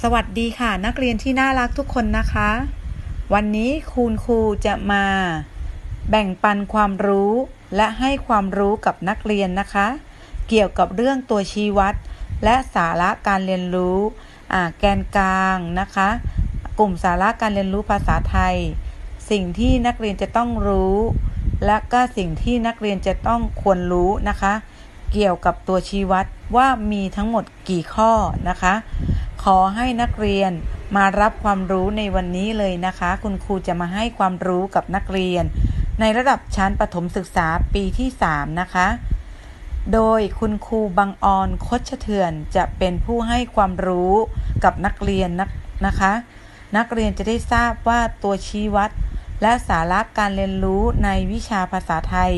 สวัสดีค่ะนักเรียนที่น่ารักทุกคนนะคะ วันนี้คุณครูจะมา แบ่งปันความรู้และให้ความรู้กับนักเรียนนะคะ เกี่ยวกับเรื่องตัวชี้วัด และสาระการเรียนรู้แกนกลางนะคะ กลุ่มสาระการเรียนรู้ภาษาไทย สิ่งที่นักเรียนจะต้องรู้ และก็สิ่งที่นักเรียนจะต้องควรรู้นะคะ เกี่ยวกับตัวชี้วัดว่ามีทั้งหมดกี่ข้อนะคะ ขอให้นักเรียนมารับความรู้ในวันนี้เลยนะคะ คุณครูจะมาให้ความรู้กับนักเรียน ในระดับชั้นประถมศึกษาปีที่ 3 นะคะ โดยคุณครูบังออนคดเถื่อนจะเป็นผู้ให้ความรู้กับนักเรียนนะนะคะ นักเรียนจะได้ทราบว่าตัวชี้วัด และสาระการเรียนรู้ในวิชาภาษาไทย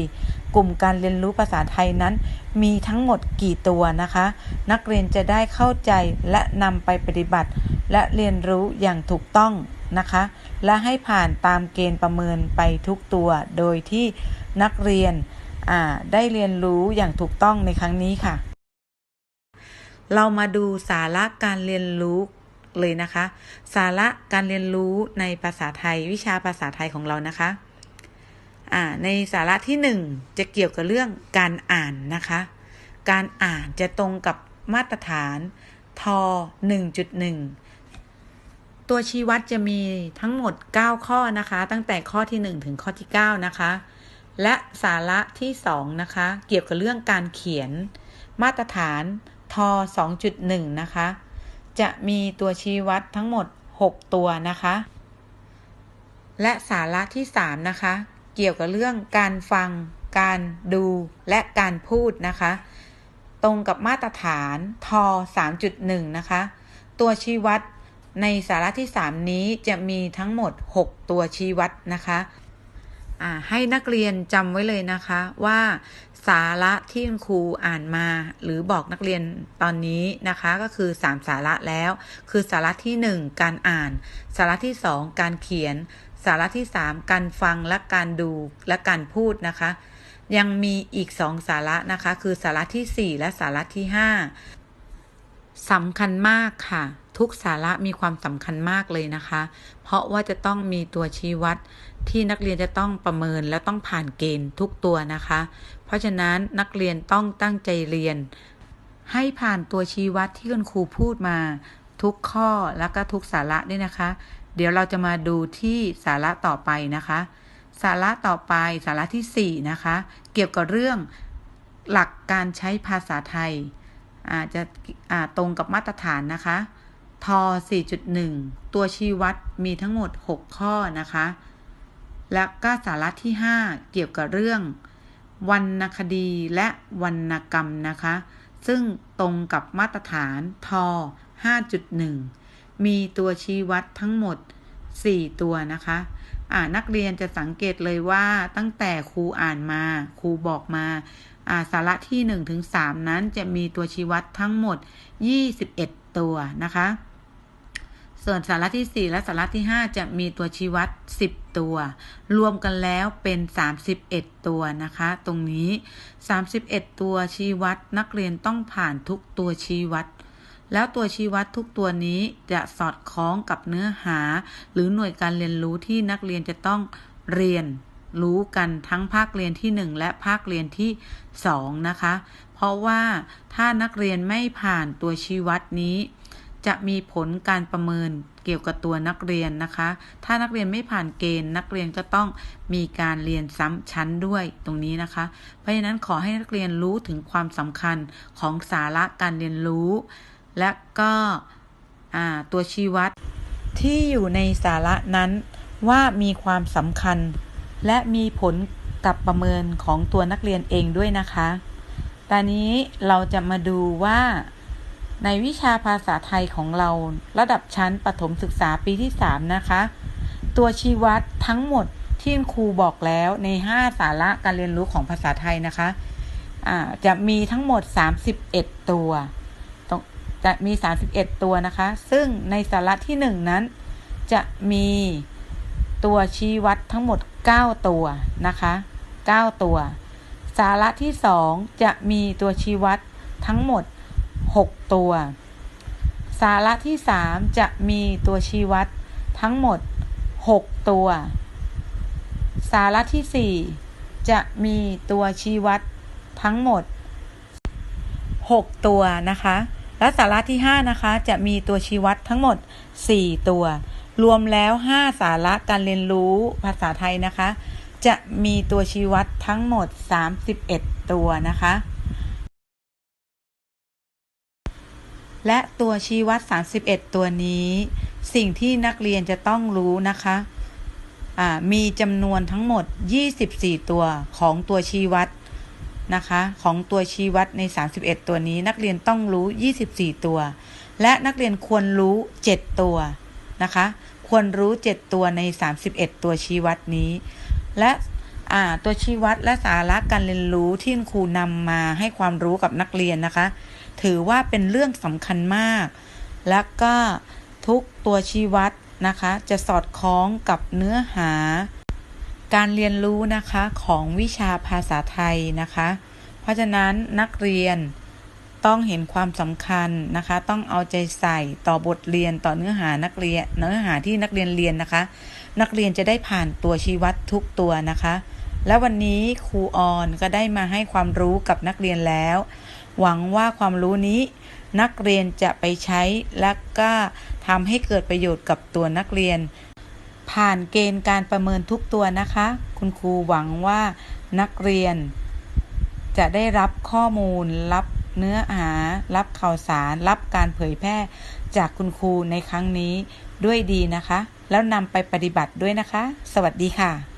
กลุ่มการเรียนรู้ภาษาไทยนั้น มีทั้งหมดกี่ตัวนะคะ นักเรียนจะได้เข้าใจและนำไปปฏิบัติ และเรียนรู้อย่างถูกต้องนะคะ และให้ผ่านตามเกณฑ์ประเมินไปทุกตัว โดยที่นักเรียนได้เรียนรู้อย่างถูกต้องในครั้งนี้ค่ะ เรามาดูสาระการเรียนรู้ เลยนะคะ สาระการเรียนรู้ในภาษาไทยวิชาภาษาไทยของเรานะคะอ่าในสาระที่หนึ่งจะเกี่ยวกับเรื่องการอ่านนะคะ การอ่านจะตรงกับมาตรฐานท1.1 ตัวชี้วัดจะมีทั้งหมด 9 ข้อนะคะ ตั้งแต่ข้อที่ 1 ถึงข้อที่ 9 นะคะ และสาระที่ 2 นะคะ เกี่ยวกับเรื่องการเขียนมาตรฐานท2.1 นะคะ จะมีตัวชี้วัดทั้งหมด 6 ตัวนะคะ และสาระที่ 3 นะคะ เกี่ยวกับเรื่องการฟัง การดูและการพูดนะคะ ตรงกับมาตรฐานท3.1 นะคะ ตัวชี้วัดในสาระที่ 3 นี้จะมีทั้งหมด 6 ตัวชี้วัดนะคะ ให้นักเรียนจำไว้เลยนะคะว่าสาระที่คุณครูอ่านมา หรือบอกนักเรียนตอนนี้นะคะก็คือ 3 สาระแล้ว คือสาระที่ 1 การอ่าน สาระที่ 2 การเขียน สาระที่ 3 การฟังและการดูและการพูดนะคะ ยังมีอีก 2 สาระนะคะ คือสาระที่ 4 และสาระที่ 5 สำคัญมากค่ะ ทุกสาระมีความสำคัญมากเลยนะคะ เพราะว่าจะต้องมีตัวชี้วัดที่นักเรียนจะต้องประเมินและต้องผ่านเกณฑ์ทุกตัวนะคะ เพราะฉะนั้นนักเรียนต้องตั้งใจเรียน ให้ผ่านตัวชี้วัดที่คุณครูพูดมาทุกข้อแล้วก็ทุกสาระด้วยนะคะ เดี๋ยวเราจะมาดูที่สาระต่อไปนะคะ สาระต่อไปสาระที่ 4 นะคะ เกี่ยวกับเรื่องหลักการใช้ภาษาไทย อาจจะตรงกับมาตรฐานนะคะท4.1 ตัวชี้วัดมีทั้งหมด 6 ข้อนะคะ และก็สาระที่ 5 เกี่ยวกับเรื่อง วรรณคดีและวรรณกรรมนะคะ ซึ่งตรงกับมาตรฐานท5.1 มีตัวชี้วัดทั้งหมด 4 ตัวนะคะอ่านักเรียนจะสังเกตเลยว่าตั้งแต่ครูอ่านมา ครูบอกมาอ่า สาระที่1ถึง3นั้นจะมีตัวชี้วัดทั้งหมด 21 ตัวนะคะ ส่วนสาระที่ 4 และสาระที่ 5 จะมีตัวชี้วัด 10 ตัว รวมกันแล้วเป็น 31 ตัวนะคะ ตรงนี้ 31 ตัวชี้วัดนักเรียนต้องผ่านทุกตัวชี้วัดแล้วตัวชี้วัดทุกตัวนี้จะสอดคล้องกับเนื้อหา หรือหน่วยการเรียนรู้ที่นักเรียนจะต้องเรียน รู้กันทั้งภาคเรียนที่ 1 และภาคเรียนที่ 2 นะคะ เพราะว่าถ้านักเรียนไม่ผ่านตัวชี้วัดนี้ จะมีผลการประเมินเกี่ยวกับตัวนักเรียนนะคะ ถ้านักเรียนไม่ผ่านเกณฑ์ นักเรียนก็ต้องมีการเรียนซ้ำชั้นด้วยตรงนี้นะคะ เพราะฉะนั้นขอให้นักเรียนรู้ถึงความสำคัญของสาระการเรียนรู้ และก็ตัวชี้วัดที่อยู่ในสาระนั้นว่ามีความสำคัญ และมีผลกับประเมินของตัวนักเรียนเองด้วยนะคะ ตอนนี้เราจะมาดูว่า ในวิชาภาษาไทยของเราระดับชั้นประถมศึกษาปีที่ 3 นะคะ ตัวชี้วัดทั้งหมดที่ครูบอกแล้วใน 5 สาระการเรียนรู้ของภาษาไทยนะคะะจะมีทั้งหมด 31 ตัว จะมี 31 ตัวนะคะ ซึ่งในสาระที่ 1 นั้นจะมี ตัวชี้วัดทั้งหมด 9 ตัวนะคะ 9 ตัว สาระที่ 2 จะมีตัวชี้วัดทั้งหมด 6 ตัว สาระที่ 3 จะมีตัวชี้วัดทั้งหมด 6 ตัว สาระที่ 4 จะมีตัวชี้วัดทั้งหมด 6 ตัวนะคะ และสาระที่ 5 นะคะ จะมีตัวชี้วัดทั้งหมด 4 ตัว รวมแล้ว 5 สาระการเรียนรู้ภาษาไทยนะคะ จะมีตัวชี้วัดทั้งหมด 31 ตัวนะคะ และตัวชี้วัด 31 ตัวนี้ สิ่งที่นักเรียนจะต้องรู้นะคะมีจำนวนทั้งหมด 24 ตัวของตัวชี้วัดนะคะ ของตัวชี้วัดใน 31 ตัวนี้ นักเรียนต้องรู้ 24 ตัว และนักเรียนควรรู้ 7 ตัว นะคะ ควรรู้ 7 ตัวใน 31 ตัวชี้วัดนี้ และตัวชี้วัดและสาระการเรียนรู้ที่ครูนำมาให้ความรู้กับนักเรียนนะคะ ถือว่าเป็นเรื่องสำคัญมาก และก็ทุกตัวชี้วัดนะคะ จะสอดคล้องกับเนื้อหา การเรียนรู้นะคะของวิชาภาษาไทยนะคะ เพราะฉะนั้นนักเรียน ต้องเห็นความสำคัญนะคะ ต้องเอาใจใส่ต่อบทเรียนต่อเนื้อหานักเรียนเนื้อหาที่นักเรียนเรียนนะคะ นักเรียนจะได้ผ่านตัวชี้วัดทุกตัวนะคะ และวันนี้ครูออนก็ได้มาให้ความรู้กับนักเรียนแล้ว หวังว่าความรู้นี้นักเรียนจะไปใช้และก็ทำให้เกิดประโยชน์กับตัวนักเรียน ผ่านเกณฑ์การประเมินทุกตัวนะคะ คุณครูหวังว่านักเรียนจะได้รับข้อมูลรับ เนื้อหา รับข่าวสาร รับการเผยแพร่จากคุณครูในครั้งนี้ด้วยดีนะคะ แล้วนำไปปฏิบัติด้วยนะคะ สวัสดีค่ะ